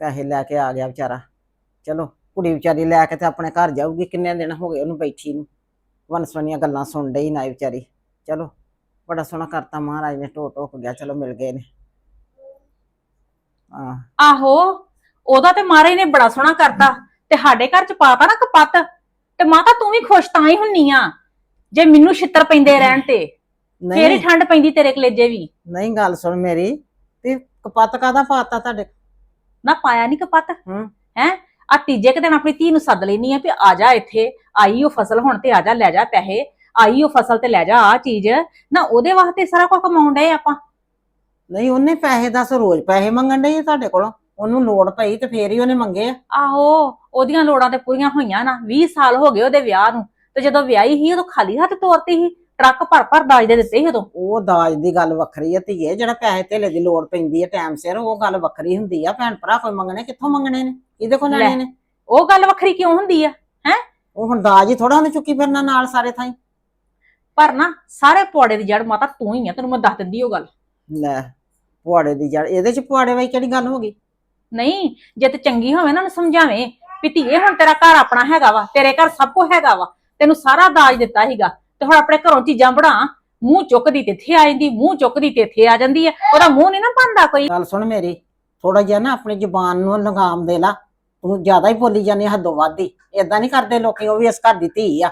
ਪੈਸੇ ਲੈ ਕੇ ਆ ਗਿਆ ਵਿਚਾਰਾ। ਚਲੋ ਕੁੜੀ ਵਿਚਾਰੀ ਲੈ ਕੇ ਤੇ ਆਪਣੇ ਘਰ ਜਾਊਗੀ ਕਿੰਨੇ ਦਿਨ ਹੋ ਗਏ ਉਹਨੂੰ ਬੈਠੀ ਨੂੰ। ਵਨਸਵਨੀਆਂ ਗੱਲਾਂ ਸੁਣ ਡਈ ਨਾ ਇਹ ਵਿਚਾਰੀ। ਚਲੋ ਬੜਾ ਸੋਹਣਾ ਕਰਤਾ ਮਹਾਰਾਜ ਨੇ ਟੋ ਟੋਕ ਗਿਆ ਚਲੋ ਮਿਲ ਗਏ ਨੇ। ਹਾਂ। ਆਹੋ ਉਹਦਾ ਤੇ ਮਾਰੇ ਨੇ ਬੜਾ ਸੋਹਣਾ ਕਰਤਾ। ਤੇ ਸਾਡੇ ਘਰ ਚ ਪਾਤਾ ਨਾ ਕਪੱਤ ਤੇ ਮਾਤਾ ਤੂੰ ਵੀ ਖੁਸ਼ ਤਾਂ ਹੀ ਹੁੰਨੀ ਆ ਜੇ ਮੈਨੂੰ ਛਿੱਤਰ ਪੈਂਦੇ ਰਹਿਣ ਤੇ। ਫੇਰ ਹੀ ਨਹੀਂ ਠੰਡ ਪੈਂਦੀ ਤੇਰੇ ਕਲੇਜੇ ਵੀ। ਨਹੀਂ ਗੱਲ ਸੁਣ ਮੇਰੀ ਤੇ ਕਪੱਤ ਕਾਦਾ ਪਾਤਾ ਤੁਹਾਡੇ ਨਾ ਪਾਇਆ ਨਹੀਂ ਕਪੱਤ ਹੂੰ। ਹੈ? ਆ ਤੀਜੇ ਕੁ ਦਿਨ ਆਪਣੀ ਧੀ ਨੂੰ ਸੱਦ ਲੈਣੀ ਆ ਵੀ ਆ ਜਾ ਇੱਥੇ। ਆਈ ਉਹ ਫਸਲ ਹੁਣ ਤੇ ਆ ਜਾ ਲੈ ਜਾ ਪੈਸੇ। ਆਈ ਉਹ ਫਸਲ ਤੇ ਲੈ ਜਾ ਆ ਚੀਜ਼। ਨਾ ਉਹਦੇ ਵਾਸਤੇ ਸਾਰਾ ਕੁਝ ਕਮਾਉਣ ਡਏ ਆਪਾਂ। ਨਹੀਂ ਉਹਨੇ ਪੈਸੇ ਦੱਸ ਰੋਜ਼ ਪੈਸੇ ਮੰਗਣ ਡਈ ਆ ਤੁਹਾਡੇ ਕੋਲੋਂ? ਉਹਨੂੰ ਲੋੜ ਪਈ ਤੇ ਫੇਰ ਹੀ ਉਹਨੇ ਮੰਗੇ ਆ। ਆਹੋ ਉਹਦੀਆਂ ਲੋੜਾਂ ਤੇ ਪੂਰੀਆਂ ਹੋਈਆਂ ਨਾ। 20 ਸਾਲ ਹੋ ਗਏ ਉਹਦੇ ਵਿਆਹ ਨੂੰ। ਤੇ ਜਦੋਂ ਵਿਆਹੀ ਸੀ ਉਦੋਂ ਖਾਲੀ ਹੱਥ ਤੋਰਤੀ ਸੀ। ਟਰੱਕ ਭਰ ਭਰ ਦਾਜ ਦੇ ਦਿੱਤੇ ਸੀ ਉਦੋਂ। ਉਹ ਦਾਜ ਦੀ ਗੱਲ ਵੱਖਰੀ ਆ ਧੀਏ ਜਿਹੜਾ ਪੈਸੇ ਧੇਲੇ ਦੀ ਲੋੜ ਪੈਂਦੀ ਆ ਟਾਈਮ ਸਿਰ ਉਹ ਗੱਲ ਵੱਖਰੀ ਹੁੰਦੀ ਆ। ਭੈਣ ਭਰਾ ਕੋਈ ਮੰਗਣੇ ਕਿੱਥੋਂ ਮੰਗਣੇ ਨੇ? ਇਹਦੇ ਕੋਲ। ਲੈਣੇ ਨੇ? ਉਹ ਗੱਲ ਵੱਖਰੀ ਕਿਉਂ ਹੁੰਦੀ ਆ? ਉਹ ਹੁਣ ਦਾਜ ਹੀ ਥੋੜਾ ਉਹਨੇ ਚੁੱਕੀ ਫਿਰਨਾ ਨਾਲ ਸਾਰੇ ਥਾਈ। ਪਰ ਨਾ ਸਾਰੇ ਪੌੜੇ ਦੀ ਜੜ ਮਾਤਾ ਤੂੰ ਹੀ ਆ ਤੈਨੂੰ ਮੈਂ ਦੱਸ ਦਿੰਦੀ ਉਹ ਗੱਲ। ਲੈ ਪੁਆੜੇ ਦੀ ਜੜ ਇਹਦੇ ਚ ਪੁਆੜੇ ਵਾਲੀ ਕਿਹੜੀ ਗੱਲ ਹੋ ਗਈ? ਨਹੀਂ ਜੇ ਤੇ ਚੰਗੀ ਹੋਵੇ ਨਾ ਉਹਨੂੰ ਸਮਝਾਵੇਂ ਵੀ ਧੀਏ ਹੁਣ ਤੇਰਾ ਘਰ ਆਪਣਾ ਹੈਗਾ ਵਾ ਤੇਰੇ ਘਰ ਸਭ ਕੁਝ ਹੈਗਾ ਵਾ ਤੈਨੂੰ ਸਾਰਾ ਦਾਜ ਦਿੱਤਾ ਸੀਗਾ। ਤੇ ਹੁਣ ਆਪਣੇ ਘਰੋਂ ਚੀਜ਼ਾਂ ਬਣਾ ਮੂੰਹ ਚੁੱਕਦੀ ਤੇ ਇੱਥੇ ਆ ਜਾਂਦੀ ਮੂੰਹ ਚੁੱਕਦੀ ਤੇ ਇੱਥੇ ਆ ਜਾਂਦੀ ਆ ਉਹਦਾ ਮੂੰਹ ਨਹੀਂ ਨਾ ਭੰਦਾ ਕੋਈ। ਗੱਲ ਸੁਣ ਮੇਰੀ ਥੋੜਾ ਜਿਹਾ ਨਾ ਆਪਣੀ ਜ਼ੁਬਾਨ ਨੂੰ ਲਗਾਮ ਦੇ ਲਾ ਤੂੰ ਜ਼ਿਆਦਾ ਹੀ ਬੋਲੀ ਜਾਂਦੀ ਹੱਦੋਂ ਵੱਧ ਹੀ ਏਦਾਂ ਨਹੀਂ ਕਰਦੇ ਲੋਕੀ ਉਹ ਵੀ ਇਸ ਘਰ ਦੀ ਧੀ ਆ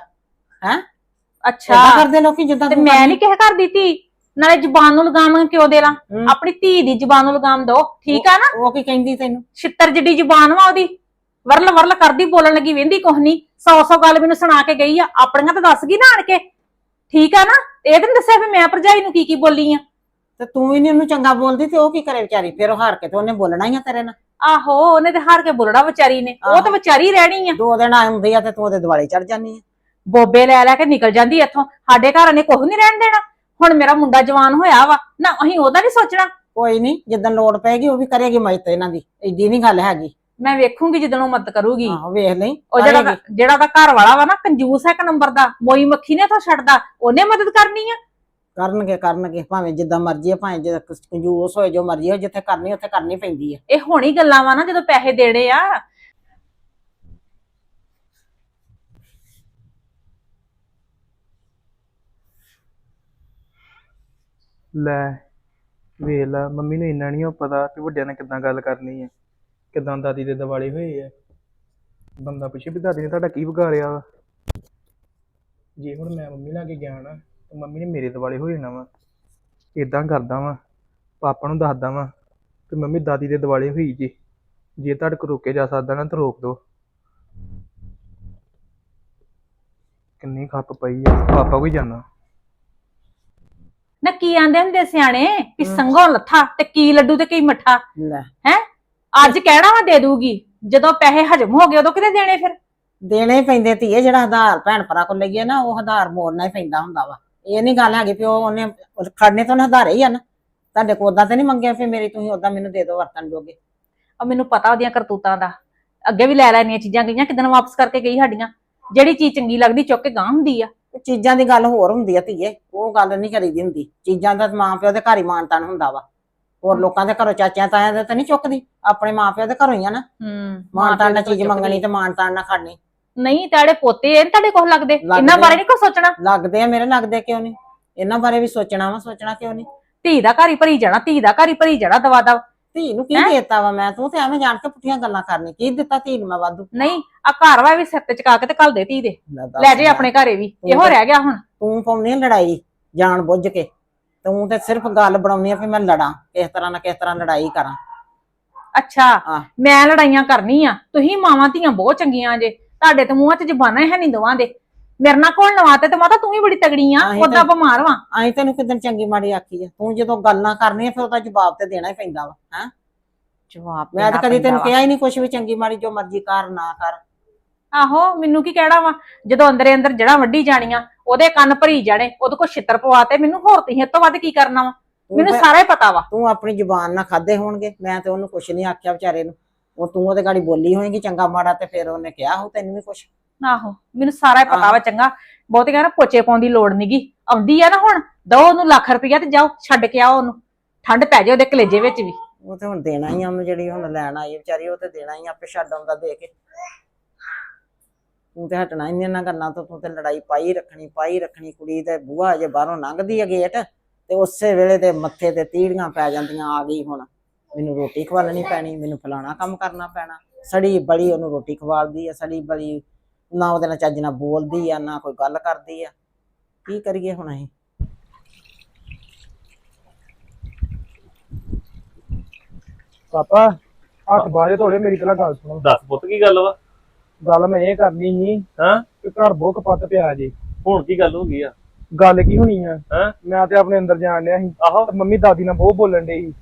ਅੱਛਾ। ਏਦਾਂ ਕਰਦੇ ਲੋਕੀ ਜਿੱਦਾਂ ਤੇ ਤੂੰ ਮੈਂ। ਨਹੀਂ ਕਿਸੇ ਘਰ ਦੀ ਧੀ ਨਾਲੇ ਜ਼ੁਬਾਨ ਨੂੰ ਲਗਾਮ ਕਿਉਂ ਦੇ ਲਾਂ? ਹੂੰ। ਆਪਣੀ ਧੀ ਦੀ ਜ਼ੁਬਾਨ ਨੂੰ ਲਗਾਮ ਦੋ ਠੀਕ ਆ ਨਾ? ਉਹ ਕੀ ਕਹਿੰਦੀ ਤੈਨੂੰ? ਛਿੱਤਰ ਜਿੱਡੀ ਜ਼ੁਬਾਨ ਵਾ ਉਹਦੀ ਵਰਲ ਵਰਲ ਕਰਦੀ ਬੋਲਣ ਲੱਗੀ ਵੇਂਦੀ ਕੁਛ ਨਹੀਂ ਸੌ ਸੌ ਗੱਲ ਮੈਨੂੰ ਸੁਣਾ ਕੇ ਗਈ ਆ ਆਪਣੀਆਂ ਤਾਂ ਦੱਸ ਗਈ ਨਾ ਆਣ ਕੇ। ਠੀਕ ਆ ਨਾ? ਇਹ ਤਾਂ ਨੀ ਦੱਸਿਆ ਵੀ ਮੈਂ ਭਰਜਾਈ ਨੂੰ ਕੀ ਕੀ ਬੋਲੀ ਆ। ਤੇ ਤੂੰ ਵੀ ਨੀ ਉਹਨੂੰ ਚੰਗਾ ਬੋਲਦੀ ਤੇ ਉਹ ਕੀ ਕਰੇ ਵਿਚਾਰੀ? ਫਿਰ ਉਹ ਹਾਰ ਕੇ ਤੇ ਉਹਨੇ ਬੋਲਣਾ ਹੀ ਆ ਤੇਰੇ ਨਾਲ। ਆਹੋ ਉਹਨੇ ਤੇ ਹਾਰ ਕੇ ਬੋਲਣਾ ਵਿਚਾਰੀ ਨੇ। ਉਹ। ਤਾਂ ਵਿਚਾਰੀ ਰਹਿਣੀ ਆ। ਦੋ ਦਿਨ ਆਉਂਦੀ ਆ ਤੇ ਤੂੰ ਉਹਦੇ ਦਿਵਾਲੇ ਚੜ ਜਾਂਦੀ ਆ। ਬੋਬੇ ਲੈ ਲੈ ਕੇ ਨਿਕਲ ਜਾਂਦੀ ਇੱਥੋਂ। ਸਾਡੇ ਘਰ ਨੇ ਕੁਝ ਨਹੀਂ ਰਹਿਣ ਦੇਣਾ। ਹੁਣ ਮੇਰਾ ਮੁੰਡਾ ਜਵਾਨ ਹੋਇਆ ਵਾ। ਨਾ ਅਸੀਂ ਉਹਦਾ ਨਹੀਂ ਸੋਚਣਾ। ਕੋਈ ਨਹੀਂ ਜਦੋਂ ਲੋੜ ਪਏਗੀ ਉਹ ਵੀ ਕਰੇਗੀ ਮਦਦ ਇਹਨਾਂ ਦੀ। ਏਡੀ ਨਹੀਂ ਗੱਲ ਹੈਗੀ। ਮੈਂ ਵੇਖੂੰਗੀ ਜਦੋਂ ਉਹ ਮਦਦ ਕਰੂਗੀ। ਆਹੋ ਵੇਖ ਲਈ। ਉਹ ਜਿਹੜਾ। ਉਹਦਾ- ਜਿਹੜਾ ਉਹਦਾ ਘਰ ਵਾਲਾ ਵਾ ਨਾ ਕੰਜੂਸ ਹੈ ਇੱਕ ਨੰਬਰ ਦਾ ਮੋਈ ਮੱਖੀ ਨੇ ਤਾਂ ਛੱਡਦਾ ਉਹਨੇ ਮਦਦ ਕਰਨੀ ਆ। ਕਰਨਗੇ ਕਰਨਗੇ ਭਾਵੇਂ ਜਿੱਦਾਂ ਮਰਜ਼ੀ ਆ ਭਾਵੇਂ ਜੇ ਕੰਜੂਸ ਹੋਏ ਜੋ ਮਰਜ਼ੀ ਹੋ ਜਿੱਥੇ ਕਰਨੀ ਉੱਥੇ ਕਰਨੀ ਪੈਂਦੀ ਆ। ਇਹ ਹੋਣੀ ਗੱਲਾਂ ਵਾ ਨਾ ਜਦੋਂ ਪੈਸੇ ਦੇਣੇ ਆ। ਲੈ ਵੇਖ ਲਾ ਮੰਮੀ ਨੂੰ ਇੰਨਾ ਨਹੀਂ ਪਤਾ ਕਿ ਵੱਡਿਆਂ ਨੇ ਕਿੱਦਾਂ ਗੱਲ ਕਰਨੀ ਹੈ ਕਿੱਦਾਂ ਦਾਦੀ ਦੇ ਦਿਵਾਲੇ ਹੋਏ ਆ? ਬੰਦਾ ਪੁੱਛੇ ਵੀ ਦਾਦੀ ਨੇ ਤੁਹਾਡਾ ਕੀ ਵਿਗਾੜਿਆ ਵਾ? ਜੇ ਹੁਣ ਮੈਂ ਮੰਮੀ ਨਾਲ ਕੇ ਗਿਆ ਨਾ ਤਾਂ ਮੰਮੀ ਨੇ ਮੇਰੇ ਦਿਵਾਲੇ ਹੋ ਜਾਣਾ ਵਾ। ਇਦਾਂ ਕਰਦਾ ਵਾਂ ਪਾਪਾ ਨੂੰ ਦੱਸਦਾ ਵਾਂ ਕਿ ਮੰਮੀ ਦਾਦੀ ਦੇ ਦਿਵਾਲੇ ਹੋਈ ਜੀ। ਜੇ ਤੁਹਾਡੇ ਕੋਲ ਰੋਕੇ ਜਾ ਸਕਦਾ ਨਾ ਤਾਂ ਰੋਕ ਦਿਓ। ਕਿੰਨੀ ਖੱਪ ਪਈ ਆ। ਪਾਪਾ ਕੋਈ ਜਾਣਾ। ਨਾ ਕੀ ਆਂਦੇ ਹੁੰਦੇ ਸਿਆਣੇ? ਕਿ ਸੰਘੋਂ ਲੱਥਾ ਤੇ ਕੀ ਲੱਡੂ ਤੇ ਕੀ ਮੱਠਾ? ਲੈ। ਅੱਜ ਕਹਿਣਾ ਵਾ ਦੇ ਦੂਗੀ। ਜਦੋਂ ਪੈਸੇ ਹਜਮ ਹੋ ਗਏ ਉਦੋਂ ਕਿਤੇ ਦੇਣੇ ਫਿਰ? ਦੇਣੇ ਹੀ ਪੈਂਦੇ ਧੀਏ ਜਿਹੜਾ ਆਧਾਰ ਭੈਣ ਭਰਾ ਕੋਲ ਲਈਏ ਨਾ ਉਹ ਆਧਾਰ ਮੋੜਨਾ ਹੀ ਪੈਂਦਾ ਹੁੰਦਾ ਵਾ। ਇਹ ਨਹੀਂ ਗੱਲ ਹੈਗੀ ਵੀ ਉਹ ਉਹਨੇ ਉਹ ਖੜਨੇ ਤਾਂ ਉਹਨੇ ਆਧਾਰੇ ਹੀ ਆ ਨਾ। ਤੁਹਾਡੇ ਕੋਲ ਉਦਾਂ ਤੇ ਨਹੀਂ ਮੰਗਿਆ ਫਿਰ ਮੇਰੀ ਤੁਸੀਂ ਉਦਾਂ ਮੈਨੂੰ ਦੇ ਦਿਓ ਵਰਤਨ ਜੋਗੇ। ਆ ਮੈਨੂੰ ਪਤਾ ਉਹਦੀਆਂ ਕਰਤੂਤਾਂ ਦਾ। ਅੱਗੇ ਵੀ ਲੈ ਲੈਣੀਆਂ ਚੀਜ਼ਾਂ ਗਈਆਂ ਕਿਦਨ ਵਾਪਸ ਕਰਕੇ ਗਈ ਸਾਡੀਆਂ। ਜਿਹੜੀ ਚੀਜ਼ ਚੰਗੀ ਲੱਗਦੀ ਚੁੱਕ ਕੇ ਗਾਂ ਹੁੰਦੀ ਆ। ਉਹ ਚੀਜ਼ਾਂ ਦੀ ਗੱਲ ਹੋਰ ਹੁੰਦੀ ਆ ਧੀਏ ਉਹ ਗੱਲ ਨਹੀਂ ਕਰੀਦੀ ਹੁੰਦੀ। ਚੀਜ਼ਾਂ ਦਾ ਮਾਂ ਪਿਓ ਦੇ ਘਰ ਹੀ ਮਾਨਤਾਨ ਹੁੰਦਾ ਵਾ। ਹੋਰ ਲੋਕਾਂ ਦੇ ਘਰੋਂ ਚਾਚਿਆਂ ਤਾਇਆਂ ਦੇ ਤਾਂ ਨਹੀਂ ਚੁੱਕਦੀ ਆਪਣੇ ਮਾਂ ਪਿਓ ਦੇ ਘਰੋਂ ਹੀ ਆ ਨਾ। ਹੂੰ ਮਾਨਤਾਨ ਨਾਲ ਚੀਜ਼ ਮੰਗਣੀ ਤੇ ਮਾਨਤਾਨ ਨਾਲ ਖੜਨੀ ਨਹੀਂ ਤੁਹਾਡੇ ਪੋਤੇ ਇਹ ਨੀ ਤੁਹਾਡੇ ਕੋਲ ਲੱਗਦੇ ਇਹਨਾਂ ਬਾਰੇ। ਨਹੀਂ ਕੋਈ ਸੋਚਣਾ। ਲੱਗਦੇ ਆ ਮੇਰੇ ਲੱਗਦੇ ਕਿਉਂ ਨਹੀਂ ਇਹਨਾਂ ਬਾਰੇ ਵੀ ਸੋਚਣਾ ਵਾ ਸੋਚਣਾ ਕਿਉਂ ਨਹੀਂ ਧੀ ਦਾ ਘਰ ਹੀ ਭਰੀ ਜਾਣਾ ਧੀ ਦਾ ਘਰ ਹੀ ਭਰੀ ਜਾਣਾ ਦਵਾ ਦਵ ਧੀ ਨੂੰ ਕੀ? ਦੇਤਾ ਵਾ ਮੈਂ? ਤੂੰ ਤੇ ਐਵੇਂ ਜਾਣ ਕੇ ਪੁੱਠੀਆਂ ਗੱਲਾਂ ਕਰਨੀ ਕੀ ਦਿੱਤਾ ਧੀ ਨੂੰ ਮੈਂ ਵਾਧੂ? ਨਹੀਂ ਆ ਘਰ ਵਾ ਵੀ ਸਿਰ ਤੇ ਚਕਾ ਕੇ ਤੇ ਘੱਲ ਦੇ ਧੀ ਦੇ। ਲੈ ਜੇ ਆਪਣੇ ਘਰੇ ਵੀ ਇਹੋ ਰਹਿ ਗਿਆ ਹੁਣ। ਤੂੰ ਪਾਉਣੀ ਲੜਾਈ ਜਾਣ ਬੁੱਝ ਕੇ। ਤੂੰ ਤੇ ਸਿਰਫ ਗੱਲ ਬਣਾਉਣੀ ਆ ਵੀ ਮੈਂ ਲੜਾਂ ਕਿਸ ਤਰ੍ਹਾਂ ਨਾ ਕਿਸ ਤਰ੍ਹਾਂ ਲੜਾਈ ਕਰਾਂ। ਅੱਛਾ। ਮੈਂ ਲੜਾਈਆਂ ਕਰਨੀ ਆ ਤੁਸੀਂ ਮਾਵਾਂ ਧੀਆਂ ਬਹੁਤ ਚੰਗੀਆਂ ਜੇ ਤੁਹਾਡੇ ਤੇ ਮੂੰਹਾਂ 'ਚ ਜ਼ਬਾਨਾਂ ਹੈ ਨਹੀਂ ਦੋਵਾਂ ਦੇ। ਮੇਰੇ ਨਾਲ ਕੋਲ ਨਵਾਤੇ ਤੇ ਮਾਤਾ ਤੂੰ ਵੀ ਬੜੀ ਤਗੜੀ ਆ ਆਹੀਂ ਉਹਦਾ ਬਿਮਾਰ ਵਾਂ। ਆਈ ਤੈਨੂੰ ਕਿਦਾਂ ਚੰਗੀ ਮਾੜੀ ਆਖੀ ਆ ਤੂੰ ਜਦੋਂ ਗੱਲਾਂ ਕਰਨੀਆਂ ਫਿਰ ਉਹਦਾ ਜਵਾਬ ਤੇ ਦੇਣਾ ਹੀ ਪੈਂਦਾ ਵਾ ਹੈਂ। ਜਵਾਬ ਮੈਂ ਤਾਂ ਕਦੀ ਤੈਨੂੰ ਕਿਹਾ ਹੀ ਨਹੀਂ ਕੁਛ ਵੀ ਚੰਗੀ ਮਾੜੀ ਜੋ ਮਰਜ਼ੀ ਕਰ ਨਾ ਕਰ। ਆਹੋ ਮੈਨੂੰ ਕੀ ਕਹਿਣਾ ਵਾ? ਜਦੋਂ ਅੰਦਰੇ ਅੰਦਰ ਜੜਾਂ ਵੱਢੀ ਜਾਣੀਆਂ ਉਹਦੇ ਕੰਨ ਭਰੀ ਜਾਣੇ ਉਹਦੇ ਕੋਲ ਛਿੱਤਰ ਪਵਾਤੇ ਮੈਨੂੰ ਹੋਰ ਤੁਸੀਂ ਇਹ ਤੋਂ ਵੱਧ ਕੀ ਕਰਨਾ ਵਾ? ਤੂੰ ਮੈਨੂੰ ਸਾਰਾ ਹੀ ਪਤਾ ਵਾ। ਤੂੰ ਆਪਣੀ ਜ਼ੁਬਾਨ ਨਾਲ ਖਾਦੇ ਹੋਣਗੇ ਮੈਂ ਤੇ ਉਹਨੂੰ ਕੁਛ ਨਹੀਂ ਆਖਿਆ ਵਿਚਾਰੇ ਨੂੰ। ਉਹ ਤੂੰ ਉਹਦੇ ਗਾੜੀ ਬੋਲੀ ਹੋਏਗੀ ਚੰਗਾ ਮਾੜਾ ਤੇ ਫਿਰ ਉਹਨੇ ਕਿਹਾ ਹੋ ਤੈਨੂੰ ਵੀ ਕੁਛ। ਆਹੋ ਮੈਨੂੰ ਸਾਰਾ ਹੀ ਪਤਾ। ਵਾ ਚੰਗਾ। ਬਹੁਤ ਕਹਿੰਦਾ ਪੋਚੇ ਪਾਉਣ ਦੀ ਲੋੜ ਨਹੀਂਗੀ ਆਉਂਦੀ ਆ ਨਾ ਹੁਣ ਦੋ ਉਹਨੂੰ ਲੱਖ ਰੁਪਈਆ ਤੇ ਜਾਓ ਛੱਡ ਕੇ ਆਓ ਉਹਨੂੰ। ਠੰਡ ਪੈ ਜਾਏ ਉਹਦੇ ਕਲੇਜੇ ਵਿੱਚ ਵੀ। ਉਹ ਤੇ ਹੁਣ ਦੇਣਾ ਹੀ ਆ ਉਹਨੂੰ ਜਿਹੜੀ ਹੁਣ ਲੈਣ ਆਈ ਵਿਚਾਰੀ ਉਹ ਤੇ ਦੇਣਾ ਹੀ ਆ, ਆਪੇ ਛੱਡ ਆਉਂਦਾ ਦੇ ਕੇ। ਤੂੰ ਤੇ ਹਟਣਾ ਨਹੀਂ ਇਹਨਾਂ ਗੱਲਾਂ ਤੋਂ ਤੂੰ ਤੇ ਲੜਾਈ ਪਾਈ ਰੱਖਣੀ ਪਾਈ ਰੱਖਣੀ ਕੁੜੀ ਤੇ ਬੂਹਾ ਅਜੇ ਬਾਹਰੋਂ ਲੰਘਦੀ ਹੈ ਗੇਟ ਤੇ ਉਸੇ ਵੇਲੇ ਤੇ ਮੱਥੇ ਤੇ ਤੀੜੀਆਂ ਪੈ ਜਾਂਦੀਆਂ ਆ ਗਈ ਹੁਣ। ਮੈਨੂੰ ਰੋਟੀ ਖਵਾਲਣੀ ਪੈਣੀ ਮੈਨੂੰ ਫਲਾਣਾ ਕੰਮ ਕਰਨਾ ਪੈਣਾ। ਸੜੀ ਬੜੀ ਉਹਨੂੰ ਰੋਟੀ ਖਵਾਲਦੀ ਆ ਸੜੀ ਬੜੀ ਨਾ ਉਹਦੇ ਨਾਲ ਚੱਜ ਨਾਲ ਬੋਲਦੀ ਆ ਨਾ ਕੋਈ ਗੱਲ ਕਰਦੀ ਆ। ਕੀ ਕਰੀਏ ਹੁਣ ਅਸੀਂ? ਪਾਪਾ ਹੱਥ ਬਾਹਰੇ ਧੋਲੇ ਮੇਰੀ ਪਹਿਲਾਂ ਗੱਲ ਸੁਣੋ। ਦੱਸ ਪੁੱਤ ਕੀ ਗੱਲ ਵਾ? ਗੱਲ ਮੈਂ ਇਹ ਕਰਨੀ ਸੀ ਹਾਂ? ਕਿ ਘਰ ਬਹੁਤ ਕਪੱਤ ਪਿਆ ਜੀ। ਹੁਣ ਕੀ ਗੱਲ ਹੋ ਗਈ ਆ? ਗੱਲ ਕੀ ਹੋਣੀ ਆ? ਹਾਂ? ਮੈਂ ਤੇ ਆਪਣੇ ਅੰਦਰ ਜਾਣ ਲਿਆ ਸੀ। ਆਹੋ। ਮੰਮੀ ਦਾਦੀ ਨਾਲ ਬਹੁਤ ਬੋਲਣ ਡਈ ਸੀ।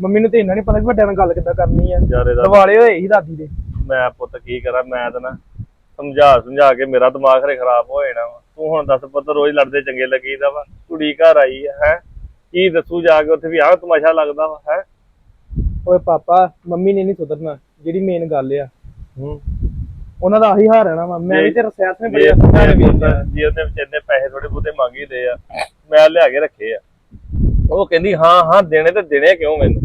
ਮੰਮੀ ਨੂੰ ਤੇ ਇੰਨਾ ਨਹੀਂ ਪਤਾ ਵੀ ਵੱਡਿਆਂ ਨਾਲ ਗੱਲ ਕਿੱਦਾਂ ਕਰਨੀ ਆ। ਯਾਰ ਇਹਦਾ ਦਿਵਾਲੇ ਹੋਏ ਸੀ ਦਾਦੀ ਦੇ। ਮੈਂ ਪੁੱਤ ਕੀ ਕਰਾਂ ਮੈਂ ਤਾਂ ਨਾ ਸਮਝਾ ਸਮਝਾ ਕੇ ਮੇਰਾ ਦਿਮਾਗ ਖਰੇ ਖਰਾਬ ਹੋ ਜਾਣਾ ਵਾ। ਤੂੰ ਹੁਣ ਦੱਸ ਪੁੱਤ ਰੋਜ਼ ਲੜਦੇ ਚੰਗੇ ਲੱਗੀਦਾ ਵਾ। ਕੁੜੀ ਘਰ ਆਈ ਆ ਹੈ? ਕੀ ਦੱਸੂ ਜਾ ਕੇ ਉੱਥੇ ਵੀ ਆਹ ਤਮਾਸ਼ਾ ਲੱਗਦਾ ਵਾ ਹੈ? ਓਏ ਪਾਪਾ ਮੰਮੀ ਨੇ ਨਹੀਂ ਸੁਧਰਨਾ ਜਿਹੜੀ ਮੇਨ ਗੱਲ ਆ। ਹੂੰ। ਉਹਨਾਂ ਦਾ ਆਹੀ ਹਾਲ ਰਹਿਣਾ ਵਾ। ਮੈਂ ਵੀ ਤੇ ਰਸਿਆਤ ਨੇ ਬੜੀ ਸਮਝਾਣੇ ਵੀ ਜੇ ਉਹਨੇ ਵਿਚਾਰੇ ਪੈਸੇ ਥੋੜੇ ਬਹੁਤੇ ਮੰਗੀਦੇ ਆ ਮੈਂ ਲਿਆ ਕੇ ਰੱਖੇ ਆ। ਉਹ ਕਹਿੰਦੀ ਹਾਂ ਹਾਂ ਦੇਣੇ ਤੇ ਦੇਣੇ ਕਿਉਂ ਮੈਨੂੰ?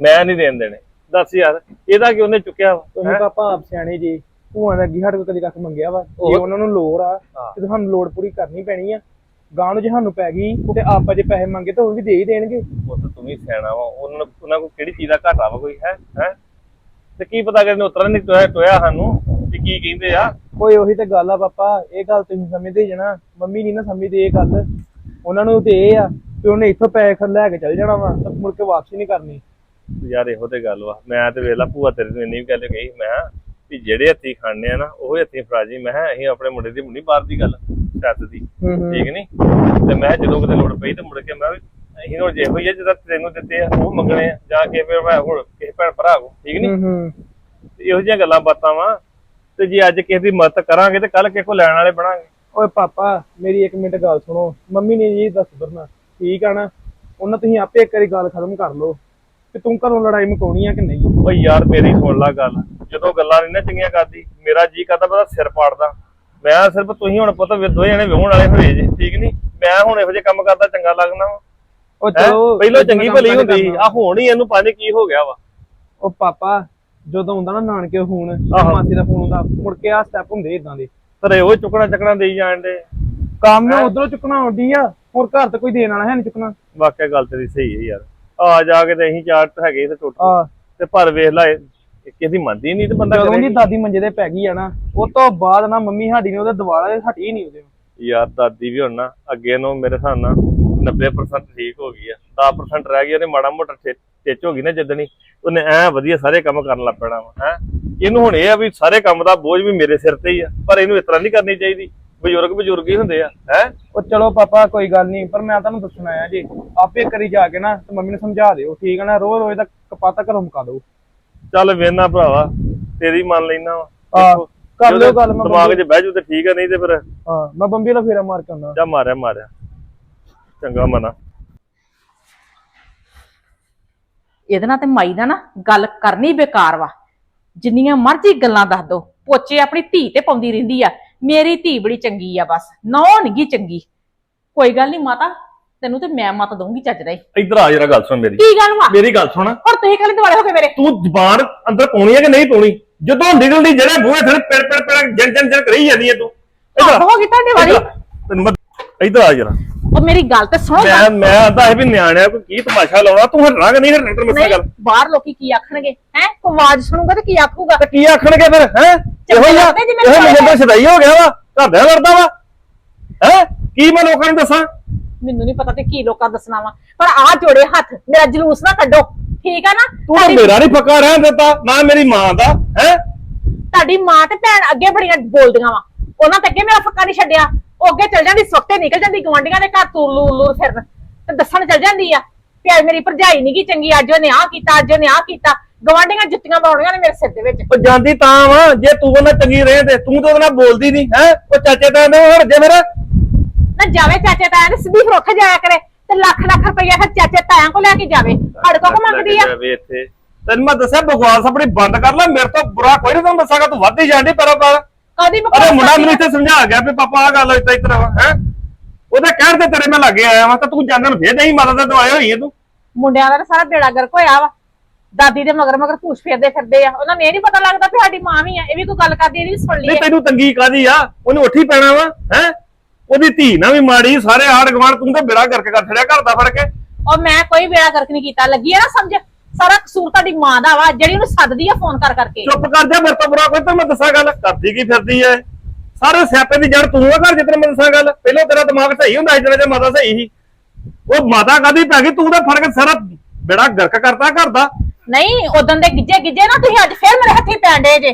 ਮੈਂ ਨਹੀਂ ਦੇਣ ਦੇਣੇ। ਦੱਸ ਯਾਰ ਇਹਦਾ ਕਿ ਉਹਨੇ ਚੁੱਕਿਆ ਤੁਸੀਂ? ਪਾਪਾ ਆਪ ਸਿਆਣੇ ਜੀ ਭੂਆ ਨੇ ਅੱਗੇ ਸਾਡੇ ਕੋਲ ਕਦੀ ਕੱਖ ਮੰਗਿਆ ਵਾ? ਜੇ ਉਹ- ਉਹਨਾਂ ਨੂੰ ਲੋੜ ਆ। ਤੇ ਤੁਹਾਨੂੰ ਲੋੜ ਪੂਰੀ ਕਰਨੀ ਪੈਣੀ ਆ। ਗਾਂ ਨੂੰ ਜੇ ਸਾਨੂੰ ਪੈ ਗਈ ਤੇ ਆਪਾਂ ਜੇ ਪੈਸੇ ਮੰਗੇ ਤਾਂ ਉਹ ਵੀ ਦੇ ਹੀ ਦੇਣਗੇ। ਉਹ ਤਾਂ ਤੂੰ ਵੀ ਸਿਆਣਾ ਵਾ। ਉਹਨਾਂ ਨੂੰ ਉਹਨਾਂ ਕੋਲ ਕਿਹੜੀ ਚੀਜ਼ ਦਾ ਘਾਟਾ ਵਾ ਕੋਈ? ਹੈ? ਹੈ? ਤੇ ਕੀ ਪਤਾ ਕਿ ਉਤਰਾ ਨਹੀਂ ਟੋਇਆ ਟੋਇਆ ਸਾਨੂੰ ਵੀ ਕੀ ਕਹਿੰਦੇ ਆ। ਕੋਈ ਉਹੀ ਤੇ ਗੱਲ ਆ ਪਾਪਾ ਇਹ ਗੱਲ ਤੁਸੀਂ ਸਮਝਦੇ ਜਣਾ। ਮੰਮੀ ਨਹੀਂ ਨਾ ਸਮਝਦੇ ਇਹ ਗੱਲ। ਉਹਨਾਂ ਨੂੰ ਤੇ ਇਹ ਆ ਕਿ ਉਹਨੇ ਇੱਥੋਂ ਪੈਸੇ ਖਰ ਲੈ ਕੇ ਚੱਲ ਜਾਣਾ ਵਾ ਤਾਂ ਮੁੜ ਕੇ ਵਾਪਸੀ ਨਹੀਂ ਕਰਨੀ। ਯਾਰ ਇਹੋ ਤੇ ਗੱਲ ਵਾ। ਮੈਂ ਤੇ ਵੇਲਾ ਭੂਆ ਤੇਰੇ ਨੂੰ ਇੰਨੀ ਵੀ ਗੱਲ ਕਹੀ। ਮੈਂ ਵੀ ਜਿਹੜੇ ਹੱਥੀ ਖਾਣੇ ਆ ਨਾ ਉਹ ਹੱਥੀ ਫਰਾਜੀ। ਮੈਂ ਕਿਹਾ ਅਸੀਂ ਆਪਣੇ ਮੁੰਡੇ ਦੀ ਮੁੰਨੀ ਬਾਹਰ ਦੀ ਗੱਲ ਸੱਤ ਦੀ। ਠੀਕ ਨਹੀਂ ਤੇ ਮੈਂ ਜਦੋਂ ਕਿਤੇ ਲੋੜ ਪਈ ਤੇ ਮੁੜ ਕੇ ਮੈਂ ਵੀ ਅਸੀਂ ਹੁਣ ਜੇ ਹੋਈ ਜਿਹੜਾ ਤੈਨੂੰ ਦਿੱਤੇ ਆ ਉਹ ਮੰਗਣੇ ਆ। ਜਾਂ ਕਿ ਫਿਰ ਮੈਂ ਹੁਣ ਕਿਸੇ ਭੈਣ ਭਰਾ ਕੋ ਠੀਕ ਨਹੀਂ ਹੂੰ ਹੂੰ। ਇਹੋ ਜਿਹੀਆਂ ਗੱਲਾਂ ਬਾਤਾਂ ਵਾ। ਤੇ ਜੇ ਅੱਜ ਕਿਸੇ ਦੀ ਮਦਦ ਕਰਾਂਗੇ ਤੇ ਕੱਲ ਕਿਸੇ ਕੋ ਲੈਣ ਵਾਲੇ ਬਣਾਂਗੇ। ਓਏ ਪਾਪਾ ਮੇਰੀ ਇੱਕ ਮਿੰਟ ਗੱਲ ਸੁਣੋ। ਮੰਮੀ ਨੇ ਜੀ ਦੱਸ ਦਰਨਾ ਠੀਕ ਆ ਨਾ? ਉਹਨਾਂ ਤੁਸੀਂ ਆਪੇ ਇੱਕ ਵਾਰੀ ਗੱਲ ਖਤਮ ਕਰ ਲਓ ਕਿ ਤੂੰ ਘਰੋਂ ਲੜਾਈ ਮੁਕਾਉਣੀ ਆ ਕਿ ਨਹੀਂ? ਓ ਯਾਰ ਮੇਰੀ ਸੁਣ ਲੈ ਗੱਲ। ਜਦੋਂ ਗੱਲਾਂ ਨਹੀਂ ਨਾ ਚੰਗੀਆਂ ਕਰਦੀ ਮੇਰਾ ਜੀ ਕਰਦਾ ਪਤਾ ਸਿਰ ਪਾੜਦਾ। ਮੈਂ ਸਿਰਫ ਤੁਸੀਂ ਹੁਣ ਪਤਾ ਵੀ ਦੋਏ ਜਣੇ ਵਿਹਣ ਵਾਲੇ ਹੋਏ ਜੇ ਠੀਕ ਨਹੀਂ ਮੈਂ ਹੁਣ ਇਹੋ ਜਿਹੇ ਕੰਮ ਕਰਦਾ ਚੰਗਾ ਲੱਗਣਾ ਵਾ। ਉਹ ਹੈਂ? ਚਲੋ ਪਹਿਲਾਂ ਚੰਗੀ ਭਲੀ ਹੁੰਦੀ ਸੀ। ਆ ਹੁਣ ਹੀ ਇਹਨੂੰ ਪਾਣੀ ਕੀ ਹੋ ਗਿਆ ਵਾ ਉਹ ਪਾਪਾ ਜਦੋਂ ਹੁੰਦਾ ਨਾ ਨਾਨਕੇ ਫੋਨ। ਮਾਸੀ ਦਾ ਫੋਨ ਹੁੰਦਾ ਮੁੜ ਕੇ ਆ ਸਟੈਪ ਹੁੰਦੇ ਇਦਾਂ ਦੇ ਤੇਰੇ ਉਹ ਚੁੱਕਣਾ ਚੱਕਣਾ ਦੇਈ ਜਾਣ ਦੇ ਕੰਮ? ਉਧਰੋਂ ਚੁੱਕਣਾ ਆਉਂਦੀ ਆ ਹੋਰ ਘਰ ਤੇ ਕੋਈ ਦੇਣ ਵਾਲਾ ਹੈ ਨਹੀਂ ਚੁੱਕਣਾ ਵਾਕਿਆ ਗੱਲ ਤੇਰੀ ਸਹੀ ਹੈ ਯਾਰ ਆ ਜਾ ਕੇ ਤੇ ਅਸੀਂ ਚਾਰ ਹੈਗੇ ਤੇ ਟੁੱਟ ਤੇ ਪਰ ਵੇਖ ਲੈ ਕਿਸੇ ਮੰਨਦੀ ਨਹੀਂ ਤੇ ਬੰਦਾ ਜਦੋਂ ਦੀ? ਦਾਦੀ ਮੰਜੇ ਤੇ ਪੈ ਗਈ ਆ ਨਾ ਉਹ ਤੋਂ ਬਾਅਦ ਨਾ ਮੰਮੀ ਸਾਡੀ ਨੇ ਉਹਦੇ ਦਿਵਾਲੇ ਹਟੀ ਨਹੀਂ ਉਹਦੇ ਯਾਰ ਦਾਦੀ ਵੀ ਹੁਣ ਨਾ ਅੱਗੇ ਨੂੰ ਮੇਰੇ ਹਿਸਾਬ ਨਾਲ 90% ਠੀਕ ਹੋ ਗਈ ਆ। 10% ਰਹਿ ਗਈ ਉਹਨੇ ਮਾੜਾ ਮੋਟਾ ਟਿੱਚ ਹੋ ਗਈ ਨਾ ਜਿੱਦਣੀ। ਉਹਨੇ ਐ ਵਧੀਆ ਸਾਰੇ ਕੰਮ ਕਰਨ ਲੱਗ ਪੈਣਾ ਹੈ। ਇਹਨੂੰ ਹੁਣ ਇਹ ਆ ਵੀ ਸਾਰੇ ਕੰਮ ਦਾ ਬੋਝ ਵੀ ਮੇਰੇ ਸਿਰ ਤੇ ਹੀ ਆ ਪਰ ਇਹਨੂੰ ਇਸ ਤਰ੍ਹਾਂ ਨਹੀਂ ਕਰਨੀ ਚਾਹੀਦੀ। ਬਜ਼ੁਰਗ ਬਜ਼ੁਰਗ ਹੀ ਹੁੰਦੇ ਆ ਹੈ। ਉਹ ਚਲੋ ਪਾਪਾ ਕੋਈ ਗੱਲ ਨਹੀਂ ਪਰ ਮੈਂ ਤੁਹਾਨੂੰ ਦੱਸਣ ਆਇਆ ਜੀ ਆਪੇ ਕਰੀ ਜਾ ਕੇ ਨਾ ਤੇ ਮੰਮੀ ਨੂੰ ਸਮਝਾ ਦਿਓ ਠੀਕ ਹੈ ਨਾ? ਰੋਜ਼ ਰੋਜ਼ ਦਾ ਕਪਾਤਾ ਘਰੋਂ ਮੁਕਾ ਦਿਓ। ਚੱਲ ਵੇਨਾ ਭਰਾਵਾ ਤੇਰੀ ਮੰਨ ਲੈਣਾ ਵਾ। ਹਾਂ, ਕਰ ਲਿਓ ਗੱਲ ਮੈਂ ਦਿਮਾਗ 'ਚ ਬਹਿ ਜੂ ਤੇ ਠੀਕ ਆ ਨਹੀਂ ਤੇ ਫਿਰ ਹਾਂ ਮੈਂ ਬੰਬੀ ਦਾ ਫੇਰਾ ਮਾਰ ਕੇ ਆਉਣਾ। ਜਾ ਮਾਰਿਆ ਮਾਰਿਆ। ਚੰਗਾ ਮਨਾ। ਇਹਦੇ ਨਾਲ ਤੇ ਮਾਈ ਦਾ ਨਾ ਗੱਲ ਕਰਨੀ ਬੇਕਾਰ ਵਾ। ਜਿੰਨੀਆਂ ਮਰਜ਼ੀ ਗੱਲਾਂ ਦੱਸ ਦੋ ਪੋਚੇ ਆਪਣੀ ਧੀ ਤੇ ਪਾਉਂਦੀ ਰਹਿੰਦੀ ਆ। ਮੇਰੀ ਧੀ ਬੜੀ ਚੰਗੀ ਆ ਬਸ ਨੌ ਨਹੀਂਗੀ ਚੰਗੀ। ਕੋਈ ਗੱਲ ਨਹੀਂ ਮਾਤਾ ਤੈਨੂੰ ਤੇ ਮੈਂ ਮਤ ਦਊਂਗੀ ਚੱਜ ਦਾ ਹੀ। ਇੱਧਰ ਆ ਜਰਾ ਗੱਲ ਸੁਣ ਮੇਰੀ। ਕੀ ਗੱਲ ਵਾ? ਮੇਰੀ ਗੱਲ ਸੁਣ। ਔਰ ਤੁਸੀਂ ਕੱਲ ਦੁਆਲੇ ਹੋ ਕੇ ਮੇਰੇ। ਤੂੰ ਜ਼ਬਾਨ ਅੰਦਰ ਪਾਉਣੀ ਹੈ ਕਿ ਨਹੀਂ ਪਾਉਣੀ? ਜਦੋਂ ਨਿਕਲਦੀ ਜਿਹੜੇ ਬੂਹੇ ਥਲੇ ਪਿੜ ਪਿੜ ਪਿੜ ਜਨ ਜਨ ਜਨ ਕਰੀ ਜਾਂਦੀ ਹੈ ਤੂੰ। ਹੱਦ ਹੋ ਗਈ ਤੁਹਾਡੇ ਇੱਧਰ ਆ। ਤੈਨੂੰ ਮੈਂ ਇੱਧਰ ਆ ਜਰਾ। ਉਹ ਮੇਰੀ ਗੱਲ ਤੇ ਸੁਣੋ ਮੈਂ ਮੈਂ ਆਂਦਾ ਇਹ ਵੀ ਨਿਆਣਿਆ ਕੋਈ ਕੀ ਤਮਾਸ਼ਾ ਲਾਉਣਾ ਤੂੰ ਹਟਣਾ ਕਿ ਨਹੀਂ ਹਟਣਾ ਨਹੀਂ ਗੱਲ। ਬਾਹਰ ਲੋਕੀ ਕੀ ਆਖਣਗੇ? ਹੈ? ਕੋ ਆਵਾਜ਼ ਸੁਣੂਗਾ ਤੇ ਕੀ ਆਖੂਗਾ? ਤੇ ਕੀ ਆਖਣਗੇ ਫਿਰ ਹੈ? ਇਹੋ ਜਿਹਾ ਲੱਗਦੇ ਜਿਵੇਂ ਇਹੋ ਸਦਾਈ ਹੋ ਗਿਆ ਵਾ? ਘਰਦਿਆਂ ਲੜਦਾ ਵਾ? ਹੈ? ਕੀ ਮੈਂ ਲੋਕਾਂ ਨੂੰ ਦੱਸਾਂ? ਮੈਨੂੰ ਨਹੀਂ ਪਤਾ ਤੇ ਕੀ ਲੋਕਾਂ ਦੱਸਣਾ ਵਾ। ਪਰ ਆ ਜੋੜੇ ਹੱਥ ਮੇਰਾ ਜਲੂਸ ਨਾ ਕੱਢੋ। ਠੀਕ ਆ ਨਾ? ਤੂੰ ਤਾਂ ਤੁਹਾਡੀ- ਮੇਰਾ ਨਹੀਂ ਪੱਕਾ ਰਹਿਣ ਦਿੱਤਾ ਨਾ ਮੇਰੀ ਮਾਂ ਦਾ ਹੈ? ਤੁਹਾਡੀ ਮਾਂ ਤੇ ਭੈਣ ਅੱਗੇ ਬੜੀਆਂ ਬੋਲਦੀਆਂ ਵਾ। ਉਹਨਾਂ ਤੇ ਅੱਗੇ ਮੇਰਾ ਫੱਕਾ ਨਹੀਂ ਛੱਡਿਆ। ਉਹ ਅੱਗੇ ਚਲ ਜਾਂਦੀ ਸੁੱਤੇ ਨਿਕਲ ਜਾਂਦੀ ਗਵਾਂਢੀਆਂ ਦੇ ਘਰ ਤੂਰ ਲੂਰ ਲੂਰ ਫਿਰਨ। ਤੇ ਦੱਸਣ ਚਲ ਜਾਂਦੀ ਆ ਕਿ ਅੱਜ ਮੇਰੀ ਭਰਜਾਈ ਨਹੀਂ ਗੀ ਚੰਗੀ ਅੱਜ ਉਹਨੇ ਆਹ ਕੀਤਾ ਅੱਜ ਉਹਨੇ ਆਹ ਕੀਤਾ। ਗਵਾਂਢੀਆਂ ਜੁੱਤੀਆਂ ਪਾਉਣੀਆਂ ਨੇ ਮੇਰੇ ਸਿਰ ਦੇ ਵਿੱਚ। ਉਹ ਜਾਂਦੀ ਤਾਂ ਵਾ ਜੇ ਤੂੰ ਉਹਨਾਂ ਚੰਗੀ ਰਹੇ ਤੇ ਤੂੰ ਤਾਂ ਉਹਦੇ ਨਾਲ ਬੋਲਦੀ ਨਹੀਂ ਹੈ? ਉਹ ਚਾਚੇ ਤਾਂ ਨੇ ਹਟ ਜੇ ਮੇਰਾ। ਨਾ ਜਾਵੇ ਚਾਚੇ ਤਾਇਆ ਦੇ ਸਿੱਧੀ ਫਿਰ ਉੱਥੇ ਜਾਇਆ ਕਰੇ ਤੇ ਲੱਖ ਲੱਖ ਰੁਪਈਆ ਫਿਰ ਚਾਚੇ ਤਾਇਆਂ ਕੋ ਲੈ ਕੇ ਜਾਵੇ। ਸਾਡੇ ਕੋ ਮੰਗਦੀ ਆ। ਜਾਵੇ ਇੱਥੇ। ਤੈਨੂੰ ਮੈਂ ਦੱਸਿਆ ਬਕਵਾਸ ਆਪਣੀ ਬੰਦ ਕਰ ਲੈ ਮੇਰੇ ਤੋਂ ਬੁਰਾ ਕੋਈ ਨਹੀਂ ਤੈਨੂੰ ਦੱਸਾਂਗਾ ਤੂੰ ਵੱਧ ਹੀ ਜਾਂਦੀ ਪਰ ਪਰ। ਕਦੀ ਅਰੇ ਬਕਵਾਸ ਮੁੰਡਾ ਮੈਨੂੰ ਆ। ਇੱਥੇ ਸਮਝਾ ਗਿਆ ਵੀ ਪਾਪਾ ਆ ਗੱਲ ਇਦਾਂ ਇਤਰਾ ਹੈ? ਉਹਦੇ ਕਹਿਣ ਤੇ ਤੇਰੇ ਮੈਂ ਲੱਗੇ ਆਇਆ ਵਾਂ ਤਾਂ ਤੂੰ ਜਾਣਨ ਫੇਰ ਨਹੀਂ ਮਦਦ ਦਵਾਏ ਹੋਈ ਹੈ ਤੂੰ। ਮੁੰਡਿਆਂ ਦਾ ਤਾਂ ਸਾਰਾ ਬੇੜਾ ਗਰਕ ਹੋਇਆ ਵਾ। ਦਾਦੀ ਦੇ ਮਗਰ ਮਗਰ ਪੂਛ ਫੇਰਦੇ ਫਿਰਦੇ ਆ। ਉਹਨਾਂ ਨੂੰ ਇਹ ਨਹੀਂ ਪਤਾ ਲੱਗਦਾ ਵੀ ਸਾਡੀ ਮਾਂ ਵੀ ਆ ਇਹ ਵੀ ਕੋਈ ਗੱਲ ਕਰਦੀ ਇਹਦੀ ਵੀ ਸੁਣ ਨਹੀਂ ਲਈਏ ਤੈਨੂੰ ਤੰਗੀ ਕਾਦੀ ਆ? ਉਹਨੂੰ ਉੱਠੀ ਪੈਣਾ ਵਾ ਹੈ? ਉਹਦੀ ਧੀ ਨਾ ਵੀ ਮਾੜੀ ਸਾਰੇ ਆੜ ਗਵਾਂਡ ਤੂੰ ਤਾਂ ਬਿੜਾ ਕਰਕੇ ਕਰ ਛੜਿਆ ਘਰ ਦਾ ਫੜ ਕੇ। ਔਰ ਮੈਂ ਕੋਈ ਬੇੜਾ ਗਰਕ ਨਹੀਂ ਕੀਤਾ ਲੱਗੀ ਹੈ ਨਾ ਸਮਝ? ਸਾਰਾ ਕਸੂਰ ਤੁਹਾਡੀ ਮਾਂ ਦਾ ਵਾ ਜਿਹੜੀ ਉਹਨੂੰ ਸੱਦਦੀ ਆ ਫੋਨ ਕਰ ਕਰਕੇ। ਚੁੱਪ ਕਰ ਜਾ ਮੇਰੇ ਤੋਂ ਬੁਰਾ ਕੋਈ ਤਾਂ ਮੈਂ ਦੱਸਾਂ ਗੱਲ ਕਰਦੀ ਕੀ ਫਿਰਦੀ ਐ? ਸਾਰੇ ਸਿਆਪੇ ਦੀ ਜੜ ਤੂੰ ਆ ਘਰ ਜਿੱਤਨ ਮੈਂ ਦੱਸਾਂ ਗੱਲ। ਪਹਿਲਾਂ ਤੇਰਾ ਦਿਮਾਗ ਸਹੀ ਹੁੰਦਾ ਸੀ ਜਦੋਂ ਮਾਤਾ ਸਹੀ ਸੀ। ਉਹ ਮਾਤਾ ਕਾਦੀ ਪੈ ਗਈ? ਤੂੰ ਤਾਂ ਫੜ ਕੇ ਸਾਰਾ ਬਿੜਾ ਗਰਕ ਕਰਤਾ ਘਰ ਦਾ। ਨਹੀਂ ਉਦੋਂ ਦੇ ਗਿੱਜੇ ਗਿੱਜੇ ਨਾ ਤੁਸੀਂ ਅੱਜ ਫੇਰ ਮੇਰੇ ਹੱਥੀ ਪੈਂਡੇ ਜੇ।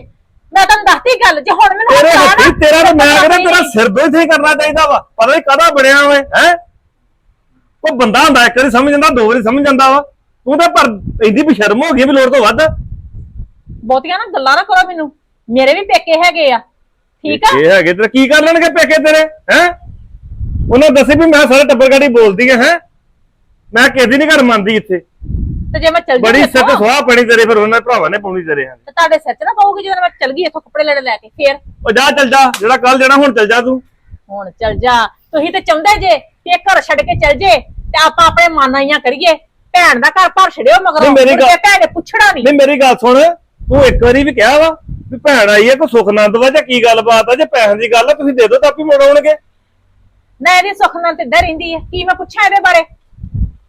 ਮੈਂ ਤੁਹਾਨੂੰ ਦੱਸਤੀ ਗੱਲ ਜੇ ਹੁਣ ਮੈਨੂੰ ਤੇਰੇ ਹੱਥ ਤੇਰਾ ਤਾਂ ਮੈਂ ਤਾਂ ਕਹਿੰਦਾ। ਤੇਰਾ ਸਿਰ ਦੋਥੇ ਕਰਨਾ ਚਾਹੀਦਾ ਵਾ। ਪਤਾ ਨਹੀਂ ਕਾਹਦਾ ਬਣਿਆ ਓਏ ਹੈ? ਉਹ ਬੰਦਾ ਹੁੰਦਾ ਇੱਕ ਵਾਰੀ ਸਮਝ ਜਾਂਦਾ ਦੋ ਵਾਰੀ ਸਮਝ ਜਾਂਦਾ ਵਾ। ਤੂੰ ਤਾਂ ਪਰ ਇੰਦੀ ਬਸ਼ਰਮ ਹੋ ਗਈ ਵੀ ਲੋੜ ਤੋਂ ਵੱਧ। ਬਹੁਤੀਆਂ ਨਾ ਗੱਲਾਂ ਨਾ ਕਰੋ ਮੈਨੂੰ। ਮੇਰੇ ਵੀ ਪੇਕੇ ਹੈਗੇ ਆ। ਠੀਕ ਆ? ਇਹ ਹੈਗੇ ਤੇਰੇ। ਕੀ ਕਰ ਲੈਣਗੇ ਪੇਕੇ ਤੇਰੇ ਹੈ? ਉਹਨਾਂ ਦੱਸੇ ਵੀ ਮੈਂ ਸਾਰੇ ਟੱਬਰ ਗਾੜੀ ਬੋਲਦੀ ਆ ਹੈ? ਮੈਂ ਕਿਹਦੀ ਨਹੀਂ ਘਰ ਮੰਨਦੀ ਇੱਥੇ। ਤੇ ਜੇ ਮੈਂ ਚਲ ਬੜੀ ਗਈ ਸਿੱਟ ਇੱਥੋਂ, ਸੁਆਹ ਪਣੀ ਤੇਰੇ ਫਿਰ ਉਹਨਾਂ ਭਰਾਵਾਂ ਨੇ ਪਾਉਣੀ ਤੇਰੇ ਹਾਂ ਤੇ ਤੁਹਾਡੇ ਸਿਰ 'ਚ ਨਾ ਪਾਉਗੀ ਜਦੋਂ ਮੈਂ ਚਲ ਗਈ ਇੱਥੋਂ ਕੱਪੜੇ ਲੈਣ ਲੈ ਕੇ ਫੇਰ। ਉਹ ਜਾ ਚੱਲ ਜਾ ਜਿਹੜਾ ਕੱਲ ਜਾਣਾ ਹੁਣ ਚੱਲ ਜਾ ਤੂੰ। ਹੁਣ ਚਲ ਜਾ। ਤੁਸੀਂ ਤੇ ਚਾਹੁੰਦੇ ਜੇ ਕਿ ਘਰ ਛੱਡ ਕੇ ਚਲ ਜੇ ਤੇ ਆਪਾਂ ਆਪਣੇ ਮਾਨਾਈਆਂ ਕਰੀਏ। ਭੈਣ ਦਾ ਘਰ ਭਰ ਛੜਿਓ ਮਗਰੋਂ। ਨਹੀਂ, ਮੇਰੀ ਮੁੜ ਕੇ ਗੱਲ- ਭੈਣ ਨੇ ਪੁੱਛਣਾ ਨਹੀਂ। ਨਹੀਂ ਮੇਰੀ ਗੱਲ ਸੁਣ। ਤੂੰ ਇੱਕ ਵਾਰੀ ਵੀ ਕਿਹਾ ਵਾ ਵੀ ਭੈਣ ਆਈ ਹੈ ਕੋਈ ਸੁਖਨੰਦ ਵਾ ਜਾਂ ਕੀ ਗੱਲਬਾਤ ਆ ਜੇ ਪੈਸਿਆਂ ਦੀ ਗੱਲ ਆ ਤੁਸੀਂ ਦੇ ਦਿਓ ਤਾਂ ਆਪੀ ਮੁੜ ਆਉਣਗੇ। ਨਾ ਇਹਦੀ ਸੁੱਖ ਨਾਲ ਤੇ ਇੱਧਰ ਰਹਿੰਦੀ ਹੈ ਕੀ ਮੈਂ ਪੁੱਛਾਂ ਇਹਦੇ ਬਾਰੇ?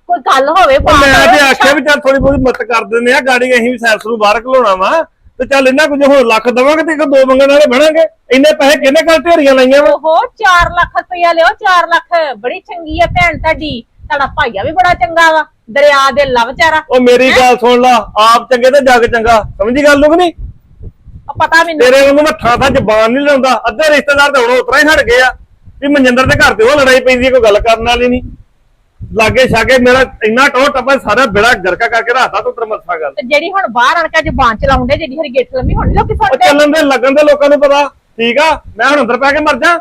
ਕੋਈ ਗੱਲ ਹੋਵੇ ਉਹ ਬਾਤ ਮੈਂ ਹੋਵੇ, ਤੇ ਆਖਿਆ ਵੀ ਚੱਲ ਥੋੜੀ ਬਹੁਤੀ ਮਦਦ ਕਰ ਦਿੰਦੇ ਆ ਗਾੜੀ ਅਸੀਂ ਵੀ ਸੈਰਸ ਨੂੰ ਬਾਹਰ ਘਲਾਉਣਾ ਵਾ ਤੇ ਚੱਲ ਇਹਨਾਂ ਕੁਝ ਹੁਣ ਲੱਖ ਦਵਾਂਗੇ ਤੇ ਇੱਕ ਦੋ ਮੰਗਣ ਵਾਲੇ ਬਣਾਂਗੇ ਇੰਨੇ ਪੈਸੇ ਕਿਹਨੇ ਘਰ ਢੇਰੀਆਂ ਲਾਈਆਂ ਵਾ? ਓਹੋ 4 ਲੱਖ ਰੁਪਇਆ ਲਿਓ 4 ਲੱਖ। ਬੜੀ ਚੰਗੀ ਹੈ ਭੈਣ ਤੁਹਾਡੀ। ਤੁਹਾਡਾ ਭਾਈਆ ਵੀ ਬੜਾ ਚੰਗਾ ਵਾ। ਦਰਿਆ ਦੇ ਲਾ ਵਿਚਾਰਾ ਉਹ ਮੇਰੀ ਗੱਲ ਸੁਣ ਲਾ ਆਪ ਚੰਗੇ ਤੇ ਜੱਗ ਚੰਗਾ ਸਮਝੀ ਗੱਲ ਨੂੰ ਕਿ ਨਹੀਂ ਪਤਾ ਮੈਨੂੰ। ਤੇਰੇ ਵਾਂਗੂ ਮੈਂ ਥਾਂ ਥਾਂ ਜ਼ਬਾਨ ਨਹੀਂ ਲਾਉਂਦਾ ਅੱਧੇ ਰਿਸ਼ਤੇਦਾਰ ਤੇ ਹੁਣ ਉਤਰਾ ਹੀ ਹਟ ਗਏ ਆ ਵੀ ਮਨਜਿੰਦਰ ਦੇ ਘਰ ਤੇ ਉਹ ਲੜਾਈ ਪੈਂਦੀ ਹੈ ਕੋਈ ਗੱਲ ਕਰਨ ਵਾਲੀ ਨਹੀਂ। ਲਾਗੇ ਛਾਗੇ ਮੇਰਾ ਇੰਨਾ ਟੋਹ ਟੱਪਾ ਸਾਰਾ ਬਿੜਾ ਗਰਕਾ ਕਰਕੇ ਰਾਤਾ ਤੂੰ ਤਰਮੱਸਾ ਗੱਲ। ਤੇ ਜਿਹੜੀ ਹੁਣ ਬਾਹਰ ਆਣ ਕੇ ਜ਼ਬਾਨ ਚਲਾਉਂਦੇ ਜਿਹੜੀ ਹਰੀ ਗੇਟ ਲੰਮੀ ਹੁਣ ਲੋਕੀ ਸੁਣਦੇ? ਚੱਲਣ ਦੇ ਲੱਗਣ ਦੇ ਲੋਕਾਂ ਨੂੰ ਪਤਾ। ਠੀਕ ਆ ਮੈਂ ਹੁਣ ਅੰਦਰ ਪੈ ਕੇ ਮਰ ਜਾ।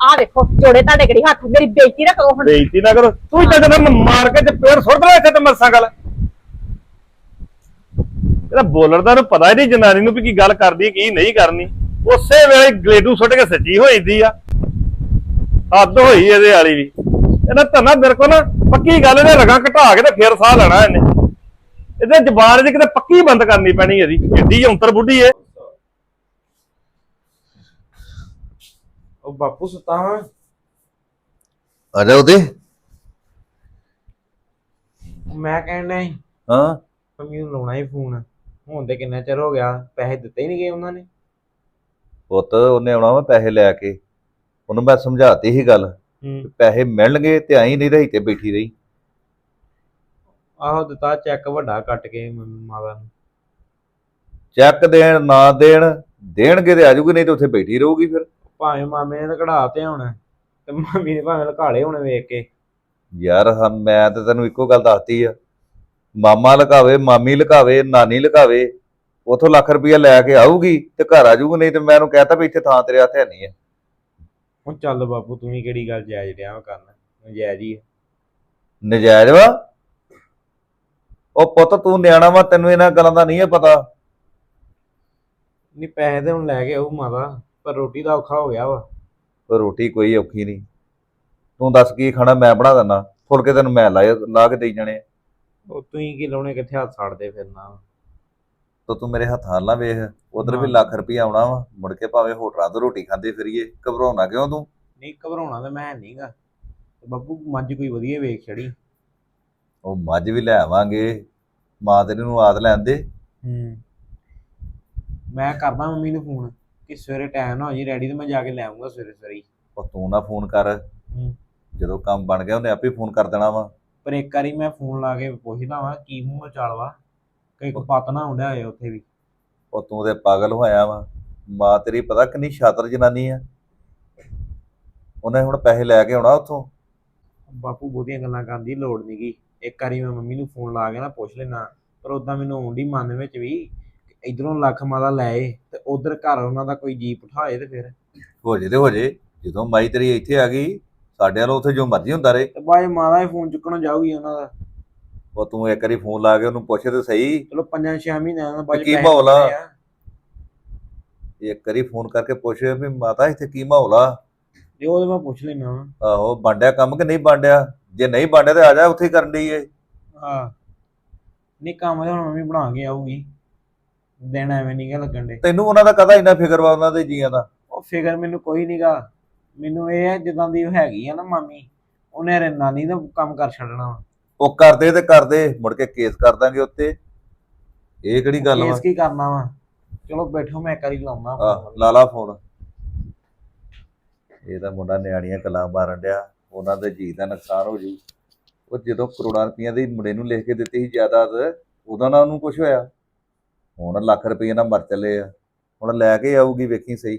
ਆਹ ਦੇਖੋ ਜੋੜੇ ਤੁਹਾਡੇ ਕਿਹੜੀ ਹੱਥ ਮੇਰੀ ਬੇਇੱਜ਼ਤੀ ਨਾ ਕਰੋ ਹੁਣ। ਬੇਇੱਜ਼ਤੀ ਨਾ ਕਰੋ। ਤੂੰ ਇੱਦਾਂ ਜਦੋਂ ਮਾਰ ਕੇ ਤੇ ਪੇੜ ਸੁੱਟ ਲੈ ਇੱਥੇ ਤੇ ਮਰਸਾਂ ਗੱਲ। ਇਹਦਾ ਬੋਲਰ ਦਾ ਨੂੰ ਪਤਾ ਹੀ ਨਹੀਂ, ਜਨਾਨੀ ਨੂੰ ਵੀ ਕੀ ਗੱਲ ਕਰਦੀ ਕੀ ਨਹੀਂ ਕਰਨੀ। ਉਸੇ ਵੇਲੇ ਗਲੇਡੂ ਸੁੱਟ ਕੇ ਸੱਚੀ ਹੋ ਜਾਂਦੀ ਆ। ਹੱਦ ਹੋਈ ਇਹਦੇ ਵਾਲੀ ਵੀ। ਇਹਦਾ ਧੰਨਾ ਮੇਰੇ ਕੋ ਨਾ, ਪੱਕੀ ਗੱਲ ਇਹਨੇ ਰਗਾਂ ਘਟਾ ਕੇ ਤੇ ਫੇਰ ਸਾਹ ਲੈਣਾ ਇਹਨੇ। ਇਹਦੇ ਜ਼ਬਾਨ 'ਚ ਕਿਤੇ ਪੱਕੀ ਬੰਦ ਕਰਨੀ ਪੈਣੀ ਇਹਦੀ। ਏਡੀ ਔਂਤਰ ਬੁੱਢੀ ਏ। ਉਹ ਬਾਪੂ ਸੁੱਤਾ ਹਾਂ ਜਾ ਉਹਦੇ। ਮੈਂ ਕਹਿਣ ਡਿਆ ਸੀ ਹਾਂ। ਮੰਮੀ ਨੂੰ ਲਾਉਣਾ ਹੀ ਫੋਨ। ਹੁਣ ਤੇ ਕਿੰਨਾ ਚਿਰ ਹੋ ਗਿਆ ਪੈਸੇ ਦਿੱਤੇ ਹੀ ਨਹੀਂ ਗਏ ਉਹਨਾਂ ਨੇ। ਪੁੱਤ ਉਹਨੇ ਆਉਣਾ ਵਾ ਪੈਸੇ ਲੈ ਕੇ। ਉਹਨੂੰ ਮੈਂ ਸਮਝਾਤੀ ਸੀ ਗੱਲ ਵੀ ਪੈਸੇ ਮਿਲਣਗੇ ਤੇ ਆਈ ਨਹੀਂ ਰਹੀ ਤੇ ਬੈਠੀ ਰਹੀ। ਆਹੋ ਦਿੱਤਾ ਚੈੱਕ ਵੱਡਾ ਕੱਟ ਕੇ ਮੰਮੀ ਮਾਤਾ ਨੂੰ। ਚੈੱਕ ਦੇਣ ਨਾ ਦੇਣ ਦੇਣਗੇ ਤੇ ਆਜੂਗੀ ਨਹੀਂ ਤੇ ਉੱਥੇ ਬੈਠੀ ਰਹੂਗੀ ਫਿਰ। ਭਾਵੇਂ ਮਾਮੇ ਨੇ ਤਾਂ ਕਢਾ ਤੇ ਹੁਣ ਤੇ ਮੰਮੀ ਨੇ ਭਾਵੇਂ ਲਕਾਲੇ ਹੁਣ ਵੇਖ ਕੇ। ਯਾਰ ਮੈਂ ਤੇ ਤੈਨੂੰ ਇੱਕੋ ਗੱਲ ਦੱਸਤੀ ਆ। ਮਾਮਾ ਲਕਾਵੇ ਮਾਮੀ ਲਕਾਵੇ ਨਾਨੀ ਲਕਾਵੇ ਉਥੋਂ ਲੱਖ ਰੁਪਇਆ ਲੈ ਕੇ ਆਊਗੀ ਤੇ ਘਰ ਆਜੂਗੀ ਨਹੀਂ ਤੇ ਮੈਂ ਉਹਨੂੰ ਕਹਿਤਾ ਵੀ ਇੱਥੇ ਥਾਂ ਤੇਰੇ ਹੱਥ ਹੈ ਨਹੀਂ ਹੈ ਹੁਣ ਚੱਲ ਬਾਪੂ ਤੂੰ ਵੀ ਕਿਹੜੀ ਗੱਲ ਜਾਇਜ਼ ਰਿਹਾ ਕਰਨ? ਜਾਇਜ਼ ਹੀ ਆ। ਨਜਾਇਜ਼ ਵਾ? ਉਹ ਪੁੱਤ ਤੂੰ ਨਿਆਣਾ ਵਾ ਤੈਨੂੰ ਇਹਨਾਂ ਗੱਲਾਂ ਦਾ ਨਹੀਂ ਹੈ ਪਤਾ। ਨਹੀਂ ਪੈਸੇ ਤੇ ਹੁਣ ਲੈ ਕੇ ਆਊ ਮਾਤਾ। ਪਰ ਰੋਟੀ ਦਾ ਔਖਾ ਹੋ ਗਿਆ ਵਾ। ਪਰ ਰੋਟੀ ਕੋਈ ਔਖੀ ਨਹੀਂ। ਤੂੰ ਦੱਸ ਕੀ ਖਾਣਾ ਮੈਂ ਬਣਾ ਦਿੰਦਾ। ਫੁਲਕੇ ਤੈਨੂੰ ਮੈਂ ਲਾ ਲਾ ਕੇ ਦੇਈ ਜਾਣੇ। ਉਹ ਤੁਸੀਂ ਕੀ ਲਾਉਣੇ ਕਿੱਥੇ ਹੱਥ ਛੱਡਦੇ ਫਿਰਨਾ। ਤਾਂ ਤੂੰ ਮੇਰੇ ਹੱਥਾਂ ਨਾਲ ਵੇਖ ਉਧਰ ਵੀ। ਲੱਖ ਰੁਪਈਆ ਆਉਣਾ ਵਾ। ਮੁੜ ਕੇ ਭਾਵੇਂ ਹੋਟਲਾਂ ਤੋਂ ਰੋਟੀ ਖਾਂਦੇ ਫਿਰੀਏ ਘਬਰਾਉਣਾ ਕਿਉਂ ਤੂੰ? ਨਹੀਂ ਘਬਰਾਉਣਾ ਤਾਂ ਮੈਂ ਨਹੀਂਗਾ ਬਾਪੂ ਮੱਝ ਕੋਈ ਵਧੀਆ ਵੇਖ ਛੜੀ ਉਹ ਮੱਝ ਵੀ ਲੈ ਆਵਾਂਗੇ। ਮਾਂ ਤੇਰੀ ਨੂੰ ਆਦ ਲੈਣ ਦੇ। ਹੂੰ। ਮੈਂ ਕਰਦਾ ਮੰਮੀ ਨੂੰ ਫੋਨ। ਕਿ ਸਵੇਰੇ ਟਾਈਮ ਨਾ ਹੋ ਜੀ ਰੈਡੀ ਤੇ ਮੈਂ ਜਾ ਕੇ ਲੈ ਆਉਂਗਾ ਸਵੇਰੇ ਸਵੇਰੇ ਹੀ। ਉਹ ਤੂੰ ਨਾ ਫੋਨ ਕਰ। ਹੂੰ। ਜਦੋਂ ਕੰਮ ਬਣ ਗਿਆ ਉਹਨੇ ਆਪੇ ਫੋਨ ਕਰ ਦੇਣਾ ਵਾ। ਪਰ ਇੱਕ ਵਾਰੀ ਮੈਂ ਫੋਨ ਲਾ ਕੇ ਪੁੱਛਦਾ ਵਾਂ ਕੀ ਮੂੰਹ ਚਾਲ ਵਾ? ਕਈ ਕੋ ਪਤ ਨਾ ਹੁੰਦਿਆ ਹੋਏ ਉੱਥੇ ਵੀ। ਉਹ ਤੂੰ ਤੇ ਪਾਗਲ ਹੋਇਆ ਵਾ। ਮਾਂ ਤੇਰੀ ਪਤਾ ਕਿੰਨੀ ਸ਼ਾਤਰ ਜਨਾਨੀ ਆ। ਉਹਨੇ ਹੁਣ ਪੈਸੇ ਲੈ ਕੇ ਆਉਣਾ ਉੱਥੋਂ। ਬਾਪੂ ਬਹੁਤੀਆਂ ਗੱਲਾਂ ਕਰਨ ਦੀ ਲੋੜ ਨਹੀਂਗੀ ਇੱਕ ਵਾਰੀ ਮੈਂ ਮੰਮੀ ਨੂੰ ਫੋਨ ਲਾ ਕੇ ਨਾ ਪੁੱਛ ਲੈਣਾ ਪਰ ਉਦਾਂ ਮੈਨੂੰ ਆਉਂਦੀ ਮਨ ਵਿੱਚ ਵੀ ਇਧਰੋਂ ਲੱਖ ਮਾਦਾ ਲੈ ਏ ਤੇ ਉਧਰ ਘਰ ਉਹਨਾਂ ਦਾ ਕੋਈ ਜੀ ਪਠਾਏ ਤੇ ਫਿਰ। ਹੋ ਜੇ ਤੇ ਹੋ ਜੇ ਜਦੋਂ ਮਾਈ ਤੇਰੀ ਇੱਥੇ ਆ ਗਈ ਸਾਡੇ ਵੱਲੋਂ ਉੱਥੇ ਜੋ ਮਰਜ਼ੀ ਹੁੰਦਾ ਰਹੇ। ਤੇ 'ਚ ਮਾਦਾ ਹੀ ਫੋਨ ਚੁੱਕਣ ਜਾਊਗੀ ਉਹਨਾਂ ਦਾ। ਉਹ ਤੂੰ ਇੱਕ ਵਾਰੀ ਫੋਨ ਲਾ ਕੇ ਉਹਨੂੰ ਪੁੱਛ ਤੇ ਸਹੀ। ਚਲੋ ਪੰਜਾਂ ਛੇ ਮਹੀਨਿਆਂ ਦਾ ਬਾਅਦ 'ਚ ਕੀ ਮਾਹੌਲ ਆ? ਇੱਕ ਵਾਰੀ ਫੋਨ ਕਰਕੇ ਪੁੱਛ ਵੀ ਮਾਤਾ ਇੱਥੇ ਕੀ ਮਾਹੌਲ ਆ? ਤੇ ਉਹਦੇ ਮੈਂ ਪੁੱਛ ਲੈਣਾ ਆਹੋ ਬਾਂਡਿਆ ਕੰਮ ਕਿ ਨਹੀਂ ਬਾਂਡਿਆ ਜੇ ਨਹੀਂ ਬਣਿਆ ਤੇ ਆ ਜਾ ਉੱਥੇ ਕਰਨ ਦੀ ਏ। ਹਾਂ। ਨਹੀਂ ਕੰਮ ਤੇ ਹੁਣ ਮੰਮੀ ਬਣਾ ਕੇ ਆਊਗੀ। ਦਿਨ ਐਵੇਂ ਨਹੀਂ ਗਾ ਲੱਗਣ ਦੇ। ਤੈਨੂੰ ਉਹਨਾਂ ਦਾ ਕਦਾ ਇੰਨਾ ਫਿਕਰ ਵਾ ਉਹਨਾਂ ਦੇ ਜੀਆਂ ਦਾ? ਉਹ ਫਿਕਰ ਮੈਨੂੰ ਕੋਈ ਨਹੀਂਗਾ ਮੈਨੂੰ ਇਹ ਹੈ ਜਿੱਦਾਂ ਦੀ ਉਹ ਹੈਗੀ ਆ ਨਾ ਮਾਮੀ ਉਹਨੇ ਰੇ ਨਾਨੀ ਦਾ ਕੰਮ ਕਰ ਛੱਡਣਾ ਵਾ। ਉਹ ਕਰਦੇ ਤੇ ਕਰਦੇ ਮੁੜ ਕੇ ਕੇਸ ਕਰ ਦਾਂਗੇ ਉੱਤੇ। ਇਹ ਕਿਹੜੀ ਗੱਲ ਵਾ? ਕੇਸ ਕੀ ਕਰਨਾ ਵਾ? ਚਲੋ ਬੈਠੋ ਮੈਂ ਇੱਕ ਵਾਰੀ ਲਾਉਣਾ ਆਹ ਲਾਲਾ ਫੋਨ ਇਹ ਤਾਂ ਮੁੰਡਾ ਨਿਆਣੀਆਂ ਗੱਲਾਂ ਮਾਰਨ ਡਿਆ। ਉਹਨਾਂ ਦੇ ਜੀ ਦਾ ਨੁਕਸਾਨ ਹੋ ਜੂ ਉਹ ਜਦੋਂ ਕਰੋੜਾਂ ਰੁਪਈਆ ਦੀ ਮੁੰਡੇ ਨੂੰ ਲਿਖ ਕੇ ਦਿੱਤੀ ਸੀ ਜਾਇਦਾਦ ਉਦੋਂ ਨਾ ਉਹਨੂੰ ਕੁਝ ਹੋਇਆ? ਹੁਣ ਲੱਖ ਰੁਪਈਆ ਨਾਲ ਮਰ ਚੱਲੇ ਆ। ਹੁਣ ਲੈ ਕੇ ਆਊਗੀ ਵੇਖੀ ਸਹੀ।